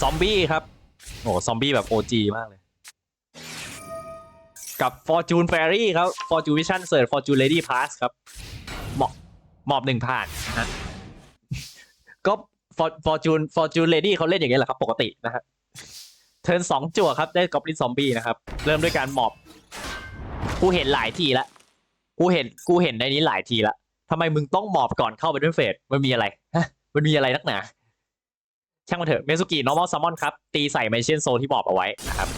ซอมบี้ครับ โอ้ซอมบี้แบบ OG มากเลย กับ Fortune Fairy ครับ Fortune Vision Search Fortune Lady Pass ครับ หมอบหมอบหนึ่งผ่านนะฮะก็ For- Fortune Fortune Lady เขาเล่นอย่างเงี้ยแหละครับ ปกตินะฮะเทิร์นสองจั่วครับ ได้กอบลินซอมบี้นะครับ เริ่มด้วยการหมอบ กูเห็นหลายทีละ กูเห็นกูเห็นในนี้หลายทีละทำไมมึงต้องหมอบก่อนเข้าไปด้วยเฟสมันมีอะไรฮะมันมีอะไรนักหนา ช่างมันเถอะเมซุกิ normal summon ครับ ตีใส่ไมเชนโซที่บอกเอาไว้นะครับ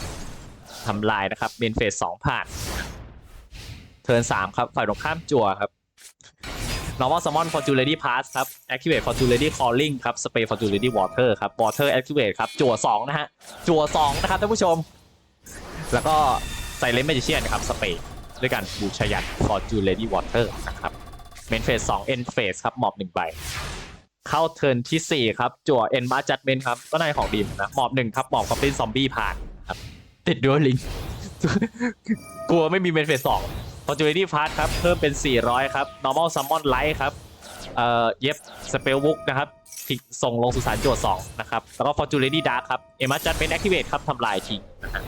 ทำลายนะครับเมนเฟสสองผ่าน เทิร์นสามครับ ฝ่ายตรงข้ามจั่วครับ normal summon fortune lady pass ครับ activate fortune lady calling ครับ spray fortune lady water ครับ water activate ครับ จั่วสองนะฮะ จั่วสองนะครับท่านผู้ชม แล้วก็ใส่เลน magician ครับ spray ด้วยการบูชยัน fortune lady water นะครับเมนเฟสสอง end phase ครับหมอบหนึ่งใบ เข้าเทิร์นที่ 4 ครับ จั่วเอ็นมาจัดเมนครับ ก็นายของดีมนะหมอบหนึ่งครับหมอบคอมพินซอมบี้ผ่านครับ ติดด้วยลิง กลัวไม่มีเมนเฟสสองพอจูเ i ตี้พาร์ทครับ เพิ่มเป็น 400 ครับ normal summon light ครับ เอ่อ เย็บสเปลบุ๊กนะครับทิ้งส่งลงสุสานจั่ว2นะครับ แล้วก็ Fortune Lady Dark ครับ เอ็นมาจัดเป็น activate ครับทำลายทิ้งนะฮะ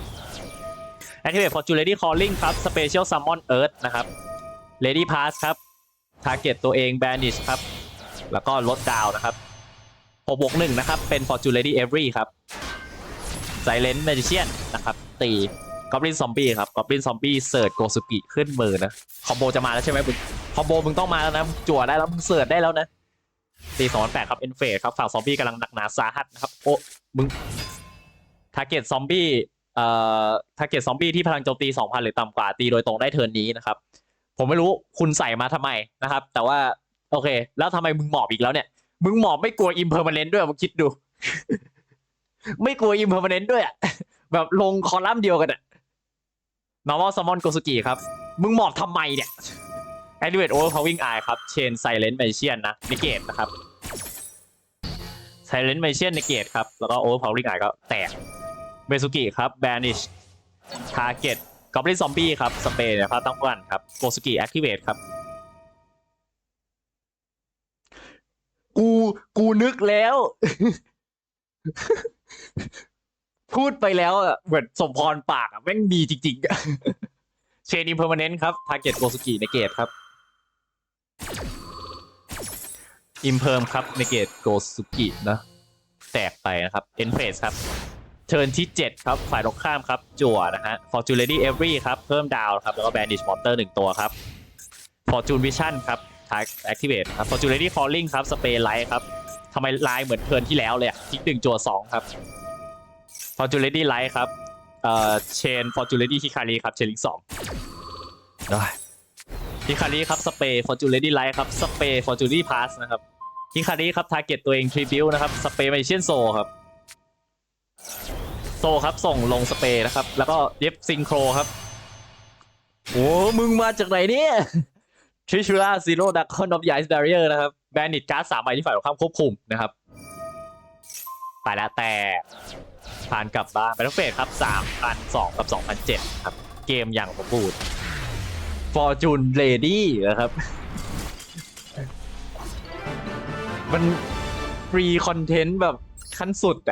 activate Fortune Lady Calling ครับ Special Summon Earth นะครับ Lady Pass ครับ target ตัวเอง banish ครับ แล้วก็ลดดาวนะครับ6บวกหนึ่งนะครับ เป็น Fortune Lady Every ครับ Silent Magician นะครับ ตี Goblin Zombie ครับ Goblin Zombie เสิร์ชโกสุกิขึ้นมือนะ คอมโบจะมาแล้วใช่ไหมมึง คอมโบมึงต้องมาแล้วนะ จั่วได้แล้วมึงเสิร์ชได้แล้วนะตีสองแปดครับเอ็นเฟสครับ ฝั่งซอมบี้กำลังหนักหนาสาหัสนะครับ โอ้ มึงทาร์เก็ตซอมบี้เอ่อทาร์เก็ตซอมบี้ที่พลังโจมตี2,000หรือต่ำกว่าตีโดยตรงได้เทิร์นนี้นะครับ ผมไม่รู้คุณใส่มาทำไมนะครับ แต่ว่า โอเค แล้วทำไมมึงหมอบอีกแล้วเนี่ย มึงหมอบไม่กลัวอิมเพอร์ม n น n ด้วยมึงคิดดู ไม่กลัวอิมเพอร์ม n น n ด้วยอะแบบลงคอลัมน์เดียวกันอะ normal summon โกสุกิครับ มึงหมอบทำไมเนี่ย activate overpowering eye ครับ chain silent magician นะ negate นะครับ silent magician negate ครับ แล้วก็ overpowering eye ก็แตกเบสุกิครับ banish target goblin zombie ครับ spray นะครับตั้งกันครับโกสุกิ activate ครับ กูกูนึกแล้ว พูดไปแล้วอะเหมือนสมพรปากอะแม่งดีจริงๆอะเชนอิมเพอร์มานนครับทาร์เก็ตโกสุกิในเกตครับอิมเพิร์มครับในเกตโกสุกินะแตกไปนะครับเอ็นเฟสครับเทิร์นที่ 7 ครับ ฝ่ายตรงข้ามครับ จั่วนะฮะ Fortune Lady Every ครับ เพิ่มดาวครับ แล้วก็ Banish Monster หนึ่งตัวครับ Fortune Vision ครับ Tag Activate ครับ Fortune Lady Calling ครับ Spray Light ครับทำไมลายเหมือนเทิร์นที่แล้วเลยอะทิกหนึ่งจั่วสองครับ Fortune Lady Light ครับเอ่อ Chain Fortune Lady Hikari ครับ Chain Link สองได้ฮิคาริครับ Spray Fortune Lady Light ครับ Spray Fortune Lady Pass นะครับฮิคาริครับ Target ตัวเอง Tribute นะครับ Spray Magician Soul ครับโซครับส่งลงสเปรย์นะครับแล้วก็เย็บซิงโครครับโอ้มึงมาจากไหนเนี่ย ทริชูล่าซีโร่ดักคอนอฟไยส์บาริเออร์นะครับแบนนิตการ์ดสามใบที่ฝ่ายตรงข้ามควบคุมนะครับไปแล้วแต่ผ่านกลับบ้านไปทั้งเฟสครับสามพันสองกับสองพันเจ็ดครับ เกมอย่างสมบูรณ์ฟอร์จูนเลดี้นะครับ มันฟรีคอนเทนต์แบบขั้นสุดอะ